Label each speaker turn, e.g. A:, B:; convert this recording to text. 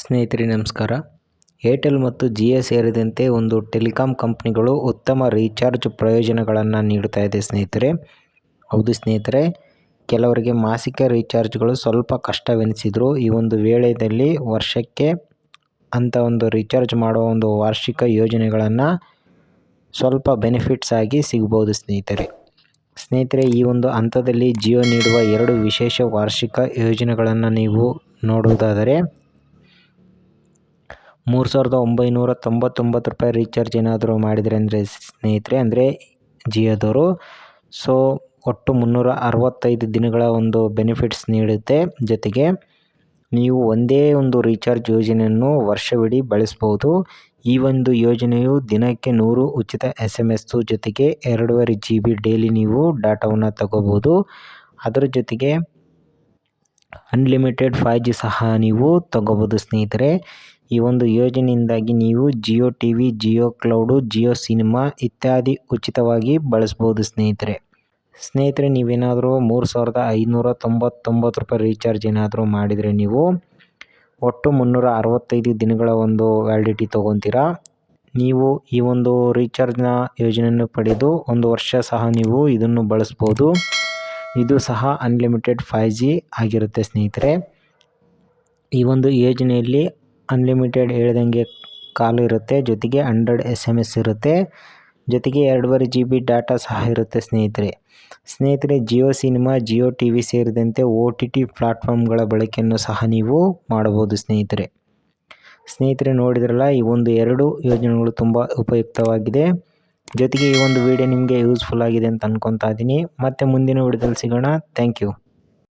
A: ಸ್ನೇಹಿತರೆ, ನಮಸ್ಕಾರ. ಏರ್ಟೆಲ್ ಮತ್ತು ಜಿಯೋ ಸೇರಿದಂತೆ ಒಂದು ಟೆಲಿಕಾಂ ಕಂಪ್ನಿಗಳು ಉತ್ತಮ ರೀಚಾರ್ಜ್ ಪ್ರಯೋಜನಗಳನ್ನು ನೀಡ್ತಾ ಇದೆ ಸ್ನೇಹಿತರೆ. ಹೌದು ಸ್ನೇಹಿತರೆ, ಕೆಲವರಿಗೆ ಮಾಸಿಕ ರೀಚಾರ್ಜ್ಗಳು ಸ್ವಲ್ಪ ಕಷ್ಟವೆನಿಸಿದ್ರು. ಈ ಒಂದು ವೇಳೆಯಲ್ಲಿ ವರ್ಷಕ್ಕೆ ಅಂತ ಒಂದು ರೀಚಾರ್ಜ್ ಮಾಡುವ ಒಂದು ವಾರ್ಷಿಕ ಯೋಜನೆಗಳನ್ನು ಸ್ವಲ್ಪ ಬೆನಿಫಿಟ್ಸ್ ಆಗಿ ಸಿಗ್ಬೋದು ಸ್ನೇಹಿತರೆ. ಸ್ನೇಹಿತರೆ, ಈ ಒಂದು ಹಂತದಲ್ಲಿ ಜಿಯೋ ನೀಡುವ ಎರಡು ವಿಶೇಷ ವಾರ್ಷಿಕ ಯೋಜನೆಗಳನ್ನು ನೀವು ನೋಡುವುದಾದರೆ ಮೂರು ಸಾವಿರದ ಒಂಬೈನೂರ ತೊಂಬತ್ತೊಂಬತ್ತು ರೂಪಾಯಿ ರೀಚಾರ್ಜ್ ಏನಾದರೂ ಮಾಡಿದರೆ ಅಂದರೆ ಸ್ನೇಹಿತರೆ, ಅಂದರೆ ಜಿಯೋದವರು. ಸೊ ಒಟ್ಟು ಮುನ್ನೂರ ಅರವತ್ತೈದು ದಿನಗಳ ಒಂದು ಬೆನಿಫಿಟ್ಸ್ ನೀಡುತ್ತೆ. ಜೊತೆಗೆ ನೀವು ಒಂದೇ ಒಂದು ರೀಚಾರ್ಜ್ ಯೋಜನೆಯನ್ನು ವರ್ಷವಿಡೀ ಬಳಸ್ಬೋದು. ಈ ಒಂದು ಯೋಜನೆಯು ದಿನಕ್ಕೆ ನೂರು ಉಚಿತ ಎಸ್ ಎಂ ಎಸ್ಸು ಜೊತೆಗೆ ಎರಡೂವರೆ ಜಿ ಬಿ ಡೈಲಿ ನೀವು ಡಾಟಾವನ್ನು ತಗೋಬೋದು. ಅದರ ಜೊತೆಗೆ ಅನ್ಲಿಮಿಟೆಡ್ ಫೈ ಜಿ ಸಹ ನೀವು ತಗೋಬೋದು ಸ್ನೇಹಿತರೆ. ಈ ಒಂದು ಯೋಜನೆಯಿಂದಾಗಿ ನೀವು Jio T V Jio cloud, Jio cinema ಇತ್ಯಾದಿ ಉಚಿತವಾಗಿ ಬಳಸ್ಬೋದು ಸ್ನೇಹಿತರೆ. ಸ್ನೇಹಿತರೆ, ನೀವೇನಾದರೂ ಮೂರು ಸಾವಿರದ ಐನೂರ ತೊಂಬತ್ತೊಂಬತ್ತು ರೂಪಾಯಿ ರೀಚಾರ್ಜ್ ಏನಾದರೂ ಮಾಡಿದರೆ ನೀವು ಒಟ್ಟು ಮುನ್ನೂರ ಅರವತ್ತೈದು ದಿನಗಳ ಒಂದು ವ್ಯಾಲಿಡಿಟಿ ತೊಗೊತೀರಾ? ನೀವು ಈ ಒಂದು ರೀಚಾರ್ಜ್ನ ಯೋಜನೆಯನ್ನು ಪಡೆದು ಒಂದು ವರ್ಷ ಸಹ ನೀವು ಇದನ್ನು ಬಳಸ್ಬೋದು. ಇದು ಸಹ ಅನ್ಲಿಮಿಟೆಡ್ ಫೈ ಜಿ ಆಗಿರುತ್ತೆ ಸ್ನೇಹಿತರೆ. ಈ ಒಂದು ಯೋಜನೆಯಲ್ಲಿ ಅನ್ಲಿಮಿಟೆಡ್ ಹೇಳ್ದಂಗೆ ಕಾಲ್ ಇರುತ್ತೆ, ಜೊತೆಗೆ ಹಂಡ್ರೆಡ್ ಎಸ್ ಎಂ ಎಸ್ ಇರುತ್ತೆ, ಜೊತೆಗೆ ಎರಡೂವರೆ ಜಿ ಬಿ ಡಾಟಾ ಸಹ ಇರುತ್ತೆ ಸ್ನೇಹಿತರೆ. ಸ್ನೇಹಿತರೆ Jio cinema Jio T V ಸೇರಿದಂತೆ ಒ ಟಿ ಟಿ ಪ್ಲಾಟ್ಫಾರ್ಮ್ಗಳ ಬಳಕೆಯನ್ನು ಸಹ ನೀವು ಮಾಡಬಹುದು ಸ್ನೇಹಿತರೆ. ಸ್ನೇಹಿತರೆ, ನೋಡಿದ್ರಲ್ಲ, ಈ ಒಂದು ಎರಡು ಯೋಜನೆಗಳು ತುಂಬ ಉಪಯುಕ್ತವಾಗಿದೆ. ಜೊತೆಗೆ ಈ ಒಂದು ವಿಡಿಯೋ ನಿಮಗೆ ಯೂಸ್ಫುಲ್ ಆಗಿದೆ ಅಂತ ಅನ್ಕೊತಾ ಇದ್ದೀನಿ. ಮತ್ತೆ ಮುಂದಿನ ವಿಡಿಯೋದಲ್ಲಿ ಸಿಗೋಣ. Thank you